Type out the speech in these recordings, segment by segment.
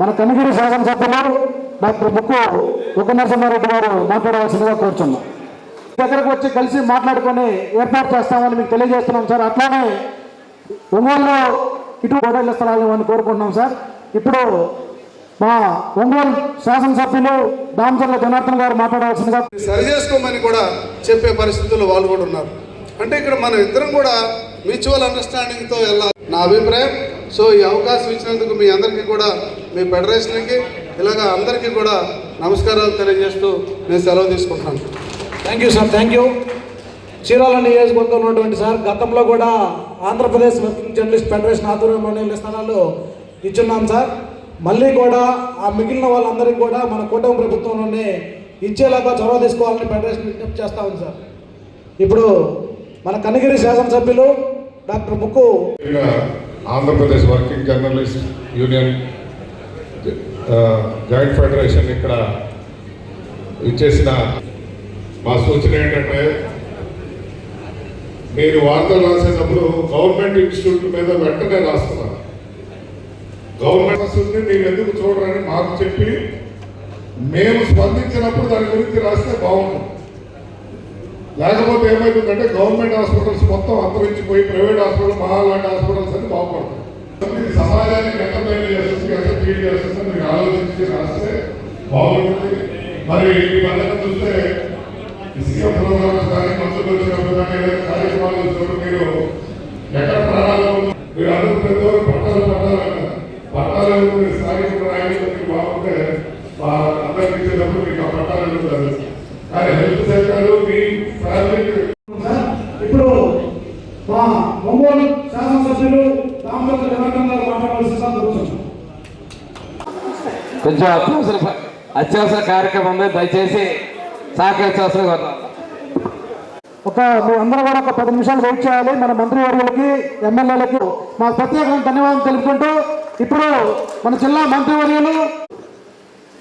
మన కనిగిరి శాసనసభ్యులు డాక్టర్ ముక్కు ఉగ్ర నరసింహారెడ్డి గారు మాట్లాడవలసిందిగా కోరుచున్నాం. దగ్గరకు వచ్చి కలిసి మాట్లాడుకొని ఏర్పాటు చేస్తామని మీకు తెలియజేస్తున్నాం సార్. అట్లానే ఒంగోలులో ఇటు గోదావరి స్థలాలు అని కోరుకుంటున్నాం సార్. ఇప్పుడు మా ఒంగోలు శాసనసభ్యులు దామచర్ల జనార్దన్ గారు మాట్లాడవలసిందిగా సరి చేసుకోమని కూడా చెప్పే పరిస్థితుల్లో వాళ్ళు కూడా ఉన్నారు. అంటే ఇక్కడ మనం ఇద్దరం కూడా మ్యూచువల్ అండర్స్టాండింగ్తో వెళ్ళాలి. నా అభిప్రాయం. సో ఈ అవకాశం ఇచ్చినందుకు మీ అందరికీ కూడా మీ ఫెడరేషన్కి ఇలాగ అందరికీ కూడా నమస్కారాలు తెలియజేస్తూ నేను సెలవు తీసుకుంటున్నాను. Thank you sir thank you Chirala నియోజకవర్గంలో ఉన్నటువంటి సార్ గతంలో కూడా ఆంధ్రప్రదేశ్ వర్కింగ్ జర్నలిస్ట్ ఫెడరేషన్ ఆధ్వర్యంలోనే స్థలాలు ఇచ్చున్నాం సార్. మళ్ళీ కూడా ఆ మిగిలిన వాళ్ళందరికీ కూడా మన కూటమి ప్రభుత్వంలోనే ఇచ్చేలాగా చొరవ తీసుకోవాలని ఫెడరేషన్ విజ్ఞప్తి చేస్తా ఉంది సార్. ఇప్పుడు మన కనిగిరి శాసనసభ్యులు doctor Mukku Andhra Pradesh working journalist union joint federation ఇక్కడ ఇచ్చేసిన మా సూచన ఏంటంటే మీరు వార్తలు రాసేటప్పుడు గవర్నమెంట్ ఇన్స్టిట్యూట్ మీద వెంటనే రాస్తున్నారు. గవర్నమెంట్ వస్తుంది మీరు ఎందుకు చూడరని మాకు చెప్పి మేము స్పందించినప్పుడు దాని గురించి రాస్తే బాగుంటుంది లేకపోతే ఏమైతుందంటే గవర్నమెంట్ హాస్పిటల్స్ మొత్తం అంతరించిపోయి ప్రైవేట్ హాస్పిటల్ మహా లాంటి హాస్పిటల్స్ అని బాగుపడతాయి. సమాజానికి ఎంత మేలు చేస్తుంది? ఫీల్ చేస్తుందో మీరు ఆలోచించి రాస్తే బాగుంటుంది. మరి ఈ పద్ధతి చూస్తే ఈ సీఎం ప్రోగ్రామ్స్ కానీ మంత్రులు వచ్చినప్పుడు కానీ ఏదైనా కార్యక్రమాలు వచ్చినప్పుడు మీరు ఎక్కడ ప్రాణాలు మీరు అందరూ ప్రతి ఒక్కరు పట్టాలు పట్టాలు పట్టాలు మీరు స్థానిక మీకు బాగుంటే మా అందరికి ఇచ్చేటప్పుడు మీకు ఆ పట్టాలు కానీ హెల్త్ సెంటర్ మీ ఫ్యామిలీకి ఇప్పుడు మా ఒంగోలు శాసనసభ్యులు దామచర్ల జనార్దన్ గారు మాట్లాడవలసిందిగా కోరుతున్నాం కొంచెం అత్యవసర అత్యవసర కార్యక్రమం ఉంది. దయచేసి సహకరించాల్సిన కోరుతాం ఒక మీ అందరూ కూడా ఒక పది నిమిషాలు వెయిట్ చేయాలి. మన మంత్రివర్యులకి ఎమ్మెల్యేలకి మా ప్రత్యేకమైన ధన్యవాదాలు తెలుపుకుంటూ ఇప్పుడు మన జిల్లా మంత్రివర్యులు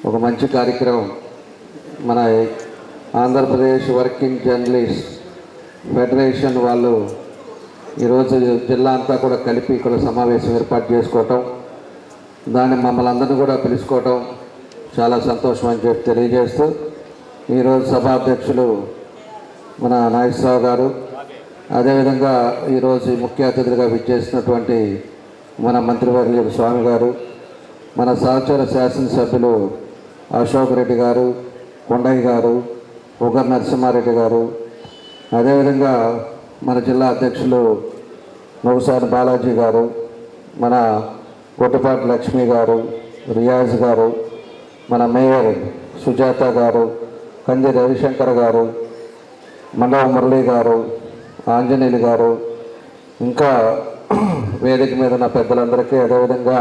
ఒక మంచి కార్యక్రమం. మన ఆంధ్రప్రదేశ్ వర్కింగ్ జర్నలిస్ట్ ఫెడరేషన్ వాళ్ళు ఈరోజు జిల్లా అంతా కూడా కలిపి ఇక్కడ సమావేశం ఏర్పాటు చేసుకోవటం. దాన్ని మమ్మల్ని అందరినీ కూడా పిలుచుకోవటం చాలా సంతోషం అని చెప్పి తెలియజేస్తూ ఈరోజు సభాధ్యక్షులు మన నాగేశ్వరరావు గారు అదేవిధంగా ఈరోజు ముఖ్య అతిథులుగా విచ్చేసినటువంటి మన మంత్రివర్యులు స్వామి గారు మన సహచర శాసనసభ్యులు అశోక్ రెడ్డి గారు కొండయ్య గారు ఉగర్ నరసింహారెడ్డి గారు అదేవిధంగా మన జిల్లా అధ్యక్షులు మొగసాని బాలాజీ గారు మన కొట్టుపాటి లక్ష్మి గారు రియాజ్ గారు మన మేయర్ సుజాత గారు కంది రవిశంకర్ గారు మండవ మురళి గారు ఆంజనేయులు గారు ఇంకా వేదిక మీద ఉన్న పెద్దలందరికీ అదేవిధంగా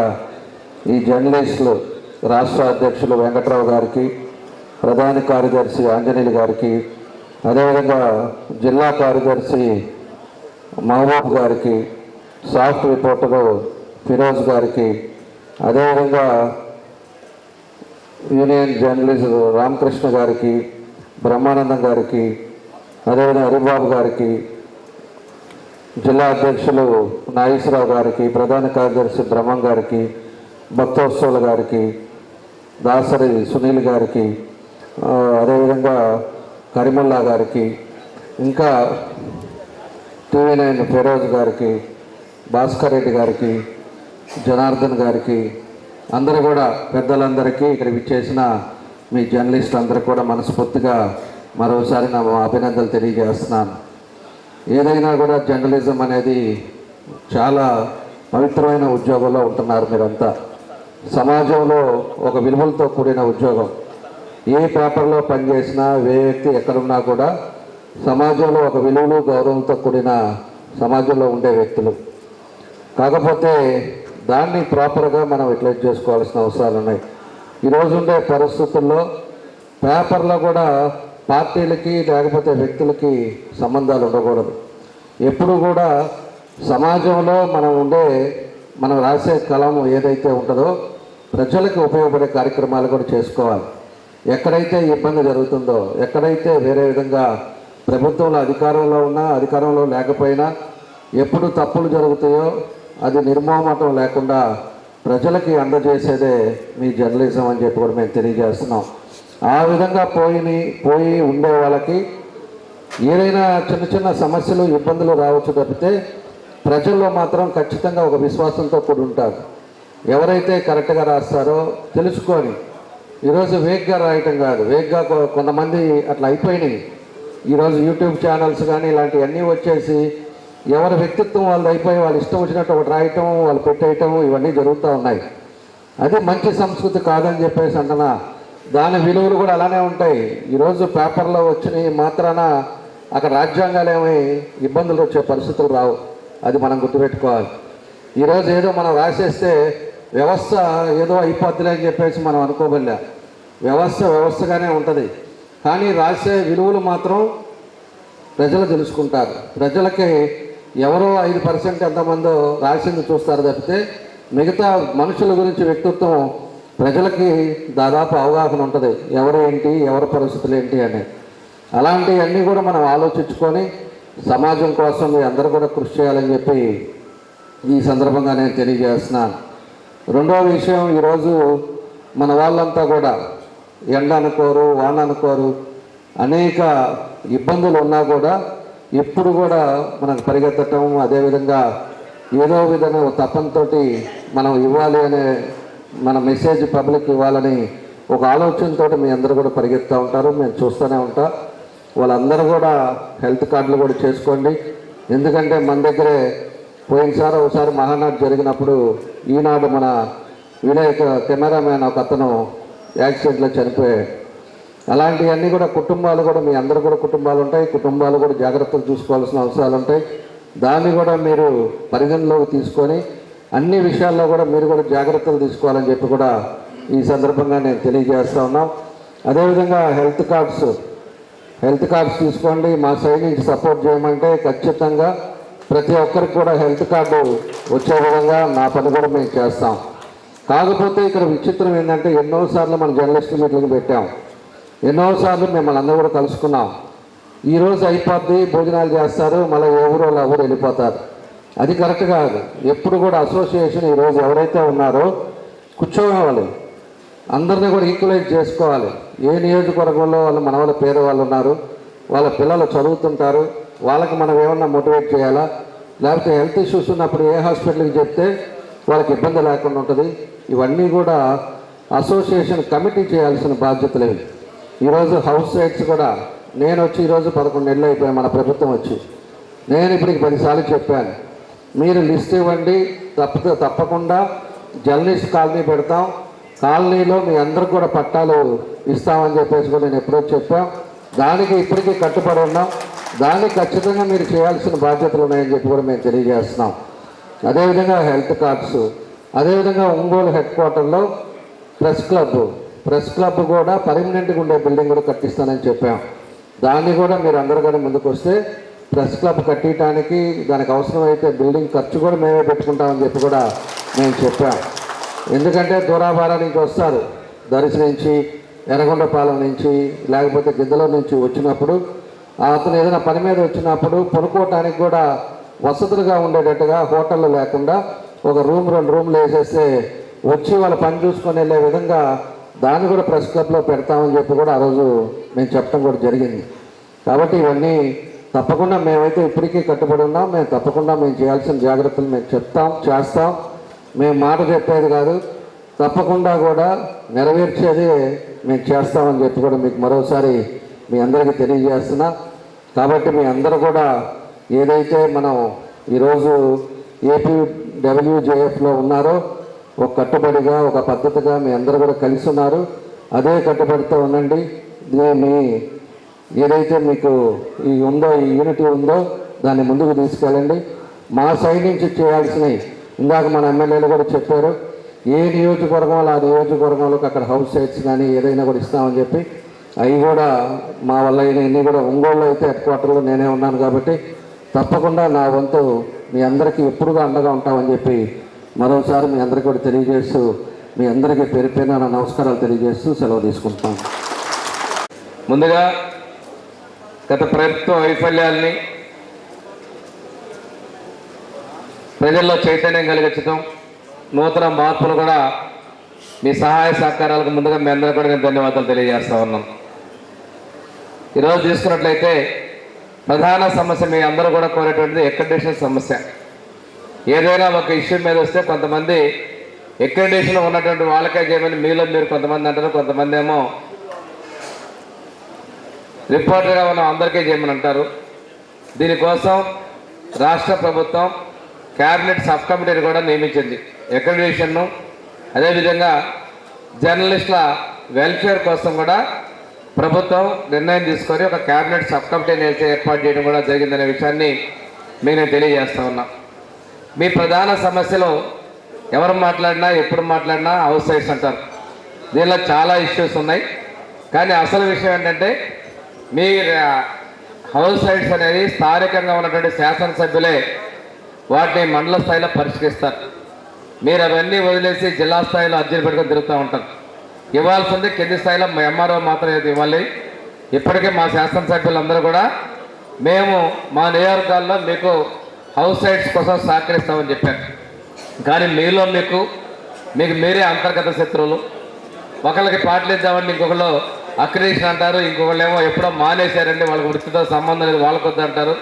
ఈ జర్నలిస్టులు రాష్ట్ర అధ్యక్షులు వెంకట్రావు గారికి ప్రధాన కార్యదర్శి ఆంజనేయులు గారికి అదేవిధంగా జిల్లా కార్యదర్శి మహబూబ్ గారికి సాఫ్ట్ రిపోర్టరు ఫిరోజ్ గారికి. అదేవిధంగా యూనియన్ జర్నలిస్ట్ రామకృష్ణ గారికి బ్రహ్మానందం గారికి అదేవిధంగా హరిబాబు గారికి జిల్లా అధ్యక్షులు నాగేశ్వరరావు గారికి ప్రధాన కార్యదర్శి బ్రహ్మం గారికి భక్తోత్సవుల గారికి దాసరి సునీల్ గారికి అదేవిధంగా కరిమల్లా గారికి ఇంకా టీవీ నైన్ ఫిరోజ్ గారికి భాస్కర్ రెడ్డి గారికి జనార్దన్ గారికి అందరూ కూడా పెద్దలందరికీ ఇక్కడ విచ్చేసిన మీ జర్నలిస్ట్ అందరూ కూడా మనస్ఫూర్తిగా మరోసారి నా అభినందనలు తెలియజేస్తున్నాను. ఏదైనా కూడా జర్నలిజం అనేది చాలా పవిత్రమైన ఉద్యోగంలో ఉంటున్నారు మీరంతా. సమాజంలో ఒక విలువలతో కూడిన ఉద్యోగం. ఏ పేపర్లో పనిచేసినా ఏ వ్యక్తి ఎక్కడున్నా కూడా సమాజంలో ఒక విలువలు గౌరవంతో కూడిన సమాజంలో ఉండే వ్యక్తులు. కాకపోతే దాన్ని ప్రాపర్గా మనం యూటిలైజ్ చేసుకోవాల్సిన అవసరాలు ఉన్నాయి. ఈరోజు ఉండే పరిస్థితుల్లో పేపర్లో కూడా పార్టీలకి లేకపోతే వ్యక్తులకి సంబంధాలు ఉండకూడదు. ఎప్పుడు కూడా సమాజంలో మనం ఉండే మనం రాసే కలం ఏదైతే ఉంటుందో ప్రజలకు ఉపయోగపడే కార్యక్రమాలు కూడా చేసుకోవాలి. ఎక్కడైతే ఇబ్బంది జరుగుతుందో ఎక్కడైతే వేరే విధంగా ప్రభుత్వంలో అధికారంలో ఉన్నా అధికారంలో లేకపోయినా ఎప్పుడు తప్పులు జరుగుతాయో అది నిర్మోహమాటం లేకుండా ప్రజలకి అందజేసేదే మీ జర్నలిజం అని చెప్పి కూడా మేము తెలియజేస్తున్నాం. ఆ విధంగా పోయి పోయి ఉండే వాళ్ళకి ఏదైనా చిన్న చిన్న సమస్యలు ఇబ్బందులు రావచ్చు తప్పితే ప్రజల్లో మాత్రం ఖచ్చితంగా ఒక విశ్వాసంతో కూడి ఉంటారు. ఎవరైతే కరెక్ట్గా రాస్తారో తెలుసుకొని ఈరోజు వేగ్గా రాయటం కాదు. వేగ్గా కొ- కొంతమంది అట్లా అయిపోయినాయి. ఈరోజు యూట్యూబ్ ఛానల్స్ కానీ ఇలాంటివన్నీ వచ్చేసి ఎవరి వ్యక్తిత్వం వాళ్ళు అయిపోయి వాళ్ళు ఇష్టం వచ్చినట్టు ఒకటి రాయటం వాళ్ళు పెట్టేయటం ఇవన్నీ జరుగుతూ ఉన్నాయి. అది మంచి సంస్కృతి కాదని చెప్పేసి అంటున్నా. దాని విలువలు కూడా అలానే ఉంటాయి. ఈరోజు పేపర్లో వచ్చిన మాత్రాన అక్కడ రాజ్యాంగాలు ఏమి ఇబ్బందులు వచ్చే పరిస్థితులు రావు. అది మనం గుర్తుపెట్టుకోవాలి. ఈరోజు ఏదో మనం రాసేస్తే వ్యవస్థ ఏదో అయిపోద్దిలే అని చెప్పేసి మనం అనుకోబోలే వ్యవస్థ వ్యవస్థగానే ఉంటుంది. కానీ రాసే విలువలు మాత్రం ప్రజలు తెలుసుకుంటారు. ప్రజలకి ఎవరో ఐదు పర్సెంట్ ఎంతమందో రాసింది చూస్తారు తప్పితే మిగతా మనుషుల గురించి వ్యక్తిత్వం ప్రజలకి దాదాపు అవగాహన ఉంటుంది. ఎవరు ఏంటి ఎవరి పరిస్థితులు ఏంటి అని. అలాంటివన్నీ కూడా మనం ఆలోచించుకొని సమాజం కోసం మీ అందరూ కూడా కృషి చేయాలని చెప్పి ఈ సందర్భంగా నేను తెలియజేస్తున్నాను. రెండవ విషయం ఈరోజు మన వాళ్ళంతా కూడా ఎండ అనుకోరు వాన అనుకోరు అనేక ఇబ్బందులు ఉన్నా కూడా ఎప్పుడు కూడా మనకు పరిగెత్తటం అదేవిధంగా ఏదో విధంగా ఒక మనం ఇవ్వాలి అనే మన మెసేజ్ పబ్లిక్ ఇవ్వాలని ఒక ఆలోచనతో మీ అందరూ కూడా పరిగెత్తూ ఉంటారు మేము చూస్తూనే ఉంటాం. వాళ్ళందరూ కూడా హెల్త్ కార్డులు కూడా చేసుకోండి. ఎందుకంటే మన దగ్గరే పోయినసారి ఒకసారి మహానాడు జరిగినప్పుడు ఈనాడు మన వినాయక కెమెరామ్యాన్ ఒక అతను యాక్సిడెంట్లో చనిపోయాడు. అలాంటివన్నీ కూడా కుటుంబాలు కూడా మీ అందరు కూడా కుటుంబాలు ఉంటాయి. కుటుంబాలు కూడా జాగ్రత్తలు చూసుకోవాల్సిన అవసరాలు ఉంటాయి. దాన్ని కూడా మీరు పరిగణలోకి తీసుకొని అన్ని విషయాల్లో కూడా మీరు కూడా జాగ్రత్తలు తీసుకోవాలని చెప్పి కూడా ఈ సందర్భంగా నేను తెలియజేస్తా ఉన్నాం. అదేవిధంగా హెల్త్ కార్డ్స్ హెల్త్ కార్డ్స్ తీసుకోండి. మా సైడ్ నుంచి సపోర్ట్ చేయమంటే ఖచ్చితంగా ప్రతి ఒక్కరికి కూడా హెల్త్ కార్డు వచ్చే విధంగా నా పని కూడా మేము చేస్తాం. కాకపోతే ఇక్కడ విచిత్రం ఏంటంటే ఎన్నోసార్లు మన జర్నలిస్ట్ మీటింగ్ పెట్టాం. ఎన్నోసార్లు మిమ్మల్ని అందరూ కూడా కలుసుకున్నాం. ఈరోజు అయిపోద్ది భోజనాలు చేస్తారు మళ్ళీ ఎవరో వాళ్ళు ఎవరు వెళ్ళిపోతారు. అది కరెక్ట్ కాదు. ఎప్పుడు కూడా అసోసియేషన్ ఈరోజు ఎవరైతే ఉన్నారో కూర్చోవాలి. అందరినీ కూడా ఈక్వలైజ్ చేసుకోవాలి. ఏ నియోజకవర్గంలో వాళ్ళు మన వాళ్ళ పేరు వాళ్ళు ఉన్నారు వాళ్ళ పిల్లలు చదువుతుంటారు వాళ్ళకి మనం ఏమన్నా మోటివేట్ చేయాలా? లేకపోతే హెల్త్ ఇష్యూస్ ఉన్నప్పుడు ఏ హాస్పిటల్కి చెప్తే వాళ్ళకి ఇబ్బంది లేకుండా ఉంటుంది? ఇవన్నీ కూడా అసోసియేషన్ కమిటీ చేయాల్సిన బాధ్యతలు ఈరోజు హౌస్ రైట్స్ కూడా నేను వచ్చి ఈరోజు పదకొండు నెలలు అయిపోయాయి మన ప్రభుత్వం వచ్చి. నేను ఇప్పటికి పదిసార్లు చెప్పాను. మీరు లిస్ట్ ఇవ్వండి తప్ప తప్పకుండా జర్నలిస్ట్ కాలనీ పెడతాం. కాలనీలో మీ అందరికి కూడా పట్టాలు ఇస్తామని చెప్పేసి కూడా నేను ఎప్పుడో చెప్పాం. దానికి ఇప్పటికీ కట్టుబడి ఉన్నాం. దానికి ఖచ్చితంగా మీరు చేయాల్సిన బాధ్యతలు ఉన్నాయని చెప్పి కూడా మేము తెలియజేస్తున్నాం. అదేవిధంగా హెల్త్ కార్డ్స్ అదేవిధంగా ఒంగోలు హెడ్ క్వార్టర్లో ప్రెస్ క్లబ్ ప్రెస్ క్లబ్ కూడా పర్మనెంట్గా ఉండే బిల్డింగ్ కూడా కట్టిస్తానని చెప్పాం. దాన్ని కూడా మీరు అందరూ కూడా ముందుకు వస్తే ప్రెస్ క్లబ్ కట్టడానికి దానికి అవసరమైతే బిల్డింగ్ ఖర్చు కూడా మేమే పెట్టుకుంటామని చెప్పి కూడా మేము చెప్పాం. ఎందుకంటే దూరాభార నుంచి వస్తారు. దర్శి నుంచి ఎర్రగొండపాలెం నుంచి లేకపోతే గిద్దలో నుంచి వచ్చినప్పుడు అతను ఏదైనా పని మీద వచ్చినప్పుడు పడుకోవటానికి కూడా వసతులుగా ఉండేటట్టుగా హోటళ్ళు లేకుండా ఒక రూమ్ రెండు రూమ్లు వేసేస్తే వచ్చి వాళ్ళ పని చూసుకొని వెళ్ళే విధంగా దాన్ని కూడా ప్రెస్ క్లబ్లో పెడతామని చెప్పి కూడా ఆ రోజు మేము చెప్పడం కూడా జరిగింది. కాబట్టి ఇవన్నీ తప్పకుండా మేమైతే ఇప్పటికీ కట్టుబడి ఉన్నాం. మేము తప్పకుండా మేము చేయాల్సిన జాగ్రత్తలు మేము చెప్తాం చేస్తాం. మేము మాట చెప్పేది కాదు. తప్పకుండా కూడా నెరవేర్చేది మేము చేస్తామని చెప్పి కూడా మీకు మరోసారి మీ అందరికీ తెలియజేస్తున్నా. కాబట్టి మీ అందరూ కూడా ఏదైతే మనం ఈరోజు ఏపీ డబ్ల్యూజేఎఫ్లో ఉన్నారో ఒక కట్టుబడిగా ఒక పద్ధతిగా మీ అందరూ కూడా కలిసి ఉన్నారు. అదే కట్టుబడితో ఉండండి. మీ ఏదైతే మీకు ఈ ఉందో ఈ యూనిటీ ఉందో దాన్ని ముందుకు తీసుకెళ్ళండి. మా సైడ్ నుంచి చేయాల్సినవి ఇందాక మన ఎమ్మెల్యేలు కూడా చెప్పారు ఏ నియోజకవర్గంలో ఆ నియోజకవర్గంలోకి అక్కడ హౌస్ సైట్స్ కానీ ఏదైనా కూడా ఇస్తామని చెప్పి అవి కూడా మా వల్ల అయిన కూడా ఒంగోలు అయితే హెడ్ క్వార్టర్లో నేనే ఉన్నాను కాబట్టి తప్పకుండా నా వంతు మీ అందరికీ ఎప్పుడుగా అండగా ఉంటామని చెప్పి మరోసారి మీ అందరికీ కూడా తెలియజేస్తూ మీ అందరికీ పేరు పేరున నా నమస్కారాలు తెలియజేస్తూ సెలవు తీసుకుంటాం ముందుగా గత ప్రభుత్వ వైఫల్యాల్ని ప్రజల్లో చైతన్యం కలిగించడం నూతన మార్పులు కూడా మీ సహాయ సహకారాలకు ముందుగా మీ అందరూ కూడా నేను ధన్యవాదాలు తెలియజేస్తా ఉన్నాను. ఈరోజు తీసుకున్నట్లయితే ప్రధాన సమస్య మీ అందరూ కూడా కోరేటువంటిది ఎక్కడేషన్ సమస్య. ఏదైనా ఒక ఇష్యూ మీద వస్తే కొంతమంది ఎక్కడేషన్ ఉన్నటువంటి వాళ్ళకే చేయమని మీలో మీరు కొంతమంది అంటారు కొంతమంది ఏమో రిపోర్టర్గా ఉన్న అందరికీ చేయమని అంటారు. దీనికోసం రాష్ట్ర ప్రభుత్వం క్యాబినెట్ సబ్ కమిటీని కూడా నియమించింది. అక్రిడిటేషన్ను అదేవిధంగా జర్నలిస్టుల వెల్ఫేర్ కోసం కూడా ప్రభుత్వం నిర్ణయం తీసుకొని ఒక క్యాబినెట్ సబ్ కమిటీని ఏర్పాటు చేయడం కూడా జరిగిందనే విషయాన్ని మీకు నేను తెలియజేస్తా ఉన్నా. మీ ప్రధాన సమస్యలు ఎవరు మాట్లాడినా ఎప్పుడు మాట్లాడినా హౌస్ సైడ్స్ అంటారు. దీనిలో చాలా ఇష్యూస్ ఉన్నాయి. కానీ అసలు విషయం ఏంటంటే మీ హౌస్ సైడ్స్ అనేది స్థానికంగా ఉన్నటువంటి శాసనసభ్యులే వాటిని మండల స్థాయిలో పరిష్కరిస్తారు. మీరు అవన్నీ వదిలేసి జిల్లా స్థాయిలో అర్జీలు పెట్టుకొని తిరుగుతూ ఉంటారు. ఇవ్వాల్సింది కింది స్థాయిలో మా ఎంఆర్ఓ మాత్రమే ఇవ్వాలి. ఇప్పటికే మా శాసనసభ్యులందరూ కూడా మేము మా నియోజకవర్గాల్లో మీకు హౌస్ సైడ్స్ కోసం సహకరిస్తామని చెప్పారు. కానీ మీలో మీకు మీకు మీరే అంతర్గత శత్రువులు. ఒకళ్ళకి పాటలు ఇద్దామని ఇంకొకళ్ళు అక్రిడేషన్ అంటారు ఇంకొకళ్ళు ఏమో ఎప్పుడో మానేశారండి వాళ్ళకి వృత్తితో సంబంధం లేదు వాళ్ళకి వద్దంటారు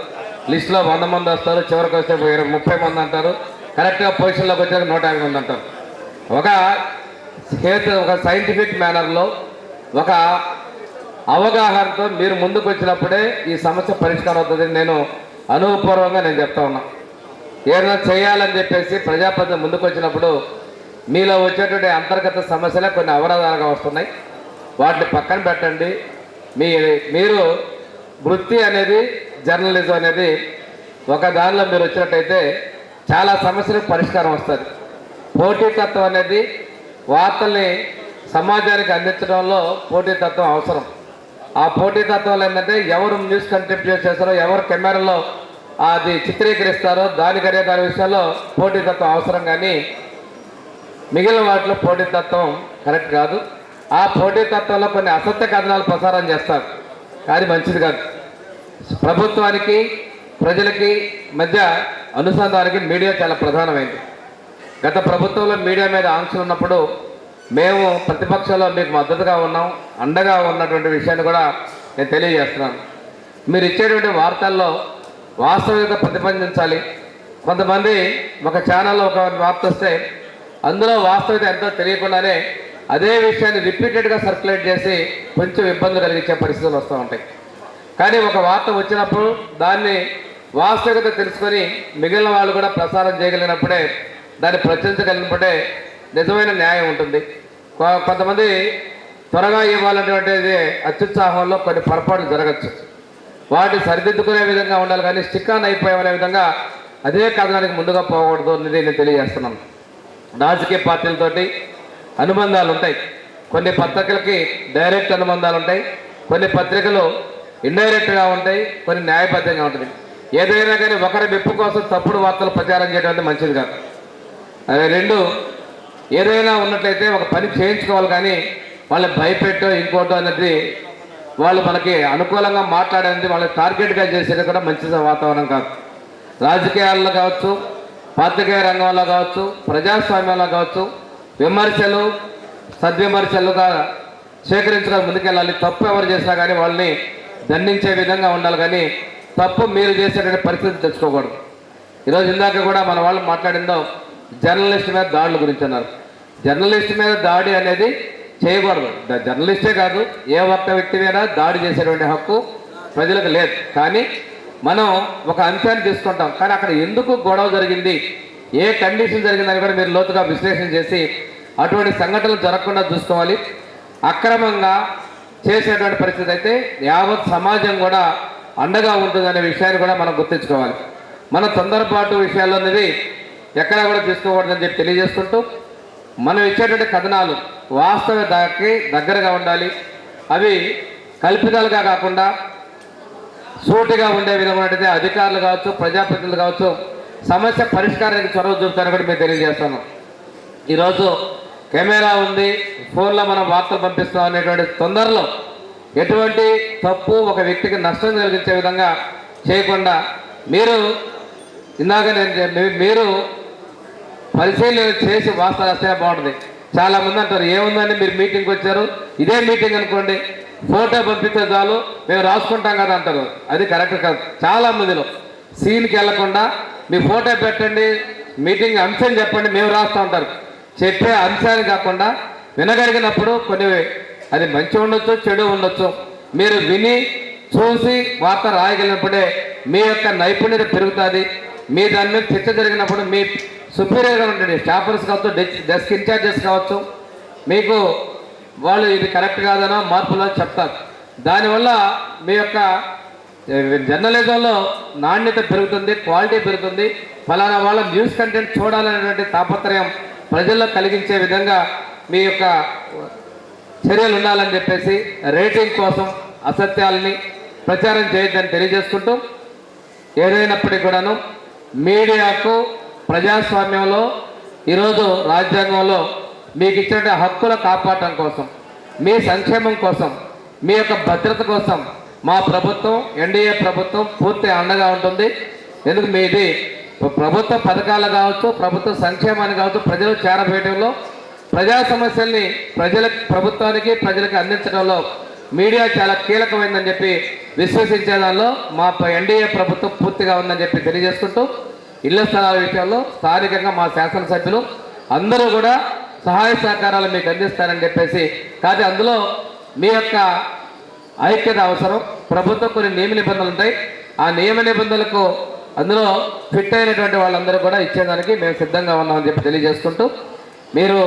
లిస్టులో వంద మంది వస్తారు చివరికి వస్తే ఇరవై ముప్పై మంది అంటారు. కరెక్ట్గా పొజిషన్లోకి వచ్చాక నూట యాభై మంది అంటారు. ఒక హేతు ఒక సైంటిఫిక్ మేనర్లో ఒక అవగాహనతో మీరు ముందుకు వచ్చినప్పుడే ఈ సమస్య పరిష్కారం అవుతుంది నేను అనుభవపూర్వకంగా నేను చెప్తా ఉన్నా. ఏదైనా చేయాలని చెప్పేసి ప్రజాప్రతి ముందుకు వచ్చినప్పుడు మీలో వచ్చేటువంటి అంతర్గత సమస్యలే కొన్ని అవరోధాలుగా వస్తున్నాయి. వాటిని పక్కన పెట్టండి. మీ మీరు వృత్తి అనేది జర్నలిజం అనేది ఒక దానిలో మీరు వచ్చినట్టయితే చాలా సమస్యలకు పరిష్కారం వస్తుంది. పోటీతత్వం అనేది వార్తల్ని సమాజానికి అందించడంలో పోటీతత్వం అవసరం. ఆ పోటీతత్వాలు ఏంటంటే ఎవరు న్యూస్ కంట్రిబ్యూట్ చేస్తారో ఎవరు కెమెరాలో అది చిత్రీకరిస్తారో దానికనే దాని విషయంలో పోటీతత్వం అవసరం కానీ మిగిలిన వాటిలో పోటీతత్వం కరెక్ట్ కాదు. ఆ పోటీతత్వంలో కొన్ని అసత్య కథనాలు ప్రసారం చేస్తారు. కానీ మంచిది కాదు. ప్రభుత్వానికి ప్రజలకి మధ్య అనుసంధానానికి మీడియా చాలా ప్రధానమైంది. గత ప్రభుత్వంలో మీడియా మీద ఆంక్షలు ఉన్నప్పుడు మేము ప్రతిపక్షంలో మీకు మద్దతుగా ఉన్నాం అండగా ఉన్నటువంటి విషయాన్ని కూడా నేను తెలియజేస్తున్నాను. మీరు ఇచ్చేటువంటి వార్తల్లో వాస్తవికత ప్రతిబంధించాలి కొంతమంది ఒక ఛానల్లో ఒక వార్త వస్తే అందులో వాస్తవికత ఎంతో తెలియకుండానే అదే విషయాన్ని రిపీటెడ్గా సర్క్యులేట్ చేసి కొంచెం ఇబ్బంది కలిగించే పరిస్థితులు వస్తూ ఉంటాయి. కానీ ఒక వార్త వచ్చినప్పుడు దాన్ని వాస్తవికత తెలుసుకొని మిగిలిన వాళ్ళు కూడా ప్రసారం చేయగలిగినప్పుడే దాన్ని ప్రచురించగలిగినప్పుడే నిజమైన న్యాయం ఉంటుంది. కొ- కొంతమంది త్వరగా ఇవ్వాలనేటువంటిది అత్యుత్సాహంలో కొన్ని పొరపాట్లు జరగచ్చు. వాటిని సరిదిద్దుకునే విధంగా ఉండాలి కానీ స్టిక్ అయిపోయే అయిపోయామనే విధంగా అదే కథనానికి ముందుగా పోకూడదు అనేది నేను తెలియజేస్తున్నాను. రాజకీయ పార్టీలతోటి అనుబంధాలు ఉంటాయి కొన్ని పత్రికలకి డైరెక్ట్ అనుబంధాలు ఉంటాయి కొన్ని పత్రికలు ఇండైరెక్ట్గా ఉంటాయి. కొన్ని న్యాయబద్ధంగా ఉంటుంది ఏదైనా కానీ ఒకరి మెప్పు కోసం తప్పుడు వార్తలు ప్రచారం చేయడం అంటే మంచిది కాదు. అదే రెండు ఏదైనా ఉన్నట్లయితే ఒక పని చేయించుకోవాలి కానీ వాళ్ళని భయపెట్టో ఇంకోటో అనేది వాళ్ళు మనకి అనుకూలంగా మాట్లాడేది వాళ్ళని టార్గెట్గా చేసేది కూడా మంచి వాతావరణం కాదు. రాజకీయాల్లో కావచ్చు పాత్రికేయ రంగంలో కావచ్చు ప్రజాస్వామ్యంలో కావచ్చు విమర్శలు సద్విమర్శలుగా స్వీకరించడం ముందుకెళ్ళాలి. తప్పు ఎవరు చేసినా కానీ వాళ్ళని దండించే విధంగా ఉండాలి కానీ తప్పు మీరు చేసేటువంటి పరిస్థితి తెచ్చుకోకూడదు. ఈరోజు ఇందాక కూడా మన వాళ్ళు మాట్లాడిందో జర్నలిస్ట్ మీద దాడుల గురించి అన్నారు. జర్నలిస్ట్ మీద దాడి అనేది చేయకూడదు. జర్నలిస్టే కాదు ఏ ఒక్క వ్యక్తి మీద దాడి చేసేటువంటి హక్కు ప్రజలకు లేదు. కానీ మనం ఒక అంశాన్ని తీసుకుంటాం. కానీ అక్కడ ఎందుకు గొడవ జరిగింది? ఏ కండిషన్ జరిగిందని కూడా మీరు లోతుగా విశ్లేషణ చేసి అటువంటి సంఘటనలు జరగకుండా చూసుకోవాలి. అక్రమంగా చేసేటువంటి పరిస్థితి అయితే యావత్ సమాజం కూడా అండగా ఉంటుందనే విషయాన్ని కూడా మనం గుర్తుంచుకోవాలి. మన తొందరపాటు విషయాల్లో అనేది ఎక్కడా కూడా తీసుకోకూడదని చెప్పి తెలియజేసుకుంటూ మనం ఇచ్చేటువంటి కథనాలు వాస్తవ దానికి దగ్గరగా ఉండాలి. అవి కల్పితాలుగా కాకుండా సూటిగా ఉండే విధమైనటువంటి అధికారులు కావచ్చు ప్రజాప్రతినిధులు కావచ్చు సమస్య పరిష్కారానికి చొరవ చూపుతారని కూడా మేము తెలియజేస్తాను. ఈరోజు కెమెరా ఉంది ఫోన్లో మనం వార్తలు పంపిస్తాం అనేటువంటి తొందరలో ఎటువంటి తప్పు ఒక వ్యక్తికి నష్టం కలిగించే విధంగా చేయకుండా మీరు ఇందాక నేను మీరు పరిశీలన చేసి వాస్తవ వస్తే బాగుంటుంది. చాలా మంది అంటారు ఏముందని మీరు మీటింగ్కి వచ్చారు? ఇదే మీటింగ్ అనుకోండి. ఫోటో పంపిస్తే చాలు. మేము రాసుకుంటాం కదా అంటారు. అది కరెక్ట్ కాదు. చాలా మందిలో. సీన్కి వెళ్ళకుండా మీ ఫోటో పెట్టండి మీటింగ్ అంశం చెప్పండి మేము రాస్తూ ఉంటారు. చెప్పే అంశాన్ని కాకుండా వినగలిగినప్పుడు కొన్ని అది మంచి ఉండొచ్చు చెడు ఉండొచ్చు. మీరు విని చూసి వార్త రాయగలిగినప్పుడే మీ యొక్క నైపుణ్యత పెరుగుతుంది. మీ దాని మీద చర్చ జరిగినప్పుడు మీ సుపీరియర్గా ఉండండి. స్టాఫర్స్ కావచ్చు డెస్క్ ఇన్ఛార్జెస్ కావచ్చు. మీకు వాళ్ళు ఇది కరెక్ట్ కాదనో మార్పులో చెప్తారు. దానివల్ల మీ యొక్క జర్నలిజంలో నాణ్యత పెరుగుతుంది క్వాలిటీ పెరుగుతుంది. ఫలానా వాళ్ళ న్యూస్ కంటెంట్ చూడాలనేటువంటి తాపత్రయం ప్రజల్లో కలిగించే విధంగా మీ యొక్క చర్యలు ఉండాలని చెప్పేసి రేటింగ్ కోసం అసత్యాలని ప్రచారం చేయొద్దని తెలియజేసుకుంటూ ఏదైనప్పటికీ కూడాను మీడియాకు ప్రజాస్వామ్యంలో ఈరోజు రాజ్యాంగంలో మీకు ఇచ్చిన హక్కుల కాపాడటం కోసం మీ సంక్షేమం కోసం మీ యొక్క భద్రత కోసం మా ప్రభుత్వం ఎన్డీఏ ప్రభుత్వం పూర్తి అండగా ఉంటుంది. ఎందుకు మీది ప్రభుత్వ పథకాలు కావచ్చు ప్రభుత్వ సంక్షేమాన్ని కావచ్చు ప్రజలు చేరవేయడంలో ప్రజా సమస్యల్ని ప్రజలకు ప్రభుత్వానికి ప్రజలకు అందించడంలో మీడియా చాలా కీలకమైందని చెప్పి విశ్వసించే దానిలో మా ఎన్డీఏ ప్రభుత్వం పూర్తిగా ఉందని చెప్పి తెలియజేసుకుంటూ ఇళ్ళ స్థలాల విషయంలో స్థానికంగా మా శాసనసభ్యులు అందరూ కూడా సహాయ సహకారాలు మీకు అందిస్తారని చెప్పేసి కాబట్టి అందులో మీ యొక్క ఐక్యత అవసరం. ప్రభుత్వం కొన్ని నియమ నిబంధనలు ఉంటాయి. ఆ నియమ నిబంధనలకు అందులో ఫిట్ అయినటువంటి వాళ్ళందరూ కూడా ఇచ్చేదానికి మేము సిద్ధంగా ఉన్నామని చెప్పి తెలియజేసుకుంటూ మీరు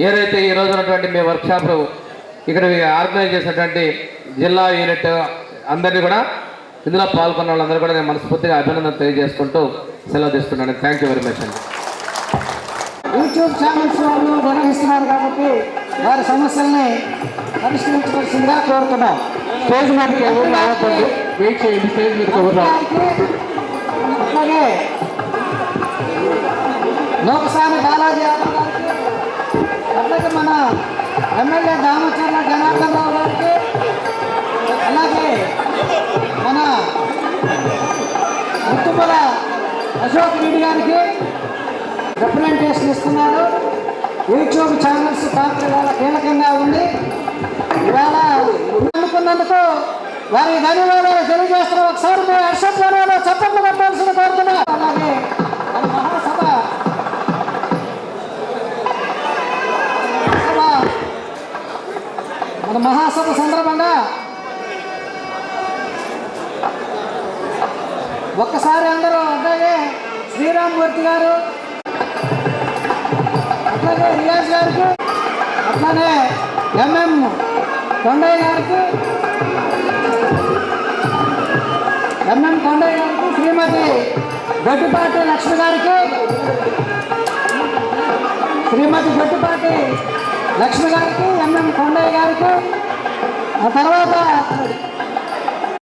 ఏదైతే ఈ ఉన్నటువంటి మీ వర్క్షాప్ ఇక్కడ ఆర్గనైజ్ చేసినటువంటి జిల్లా యూనిట్ అందరినీ కూడా ఇందులో పాల్గొన్న వాళ్ళందరూ కూడా నేను మనస్ఫూర్తిగా అభినందన తెలియజేసుకుంటూ సెలవు తీసుకున్నాను. థ్యాంక్ యూ వెరీ మచ్ అండి. యూట్యూబ్ ఛానల్స్ వాళ్ళు నిర్వహిస్తున్నారు కాబట్టి వారి సమస్యల్ని పరిష్కరించవలసిందిగా కోరుతున్నాం. స్టేజ్ మీదకి ఎవరు రావద్దండి వెయిట్ చేయండి. స్టేజ్ మీదకి ఎవరు రావద్దు అట్లాగే లోకసాని బాలాజీ అట్లాగే మన ఎమ్మెల్యే దామచర్ల జనార్దన్ రావు గారికి అలాగే మన ముత్తుపల అశోక్ రెడ్డి గారికి రిప్రజెంటేషన్ ఇస్తున్నారు. యూట్యూబ్ ఛానల్స్ పాత్ర ఇవాళ కీలకంగా ఉంది. ఇవాళ అనుకున్నందుకు వారి ధన్యవాదాలు తెలియజేస్తున్న. ఒకసారి మీ హర్షధ్వనంలో చప్పట్లు కొట్టాల్సిన కోరుతున్నా. అలాగే మన మహాసభ సందర్భంగా ఒక్కసారి అందరూ అట్లాగే శ్రీరామ్మూర్తి గారు అట్లాగే రియాజ్ గారికి అట్లానే ఎంఎం కొండయ్య గారికి ఎంఎం కొండయ్య గారికి శ్రీమతి గొడ్డిపాటి లక్ష్మి గారికి శ్రీమతి గొడ్డిపాటి లక్ష్మి గారికి ఎంఎం కొండయ్య గారికి ఆ తర్వాత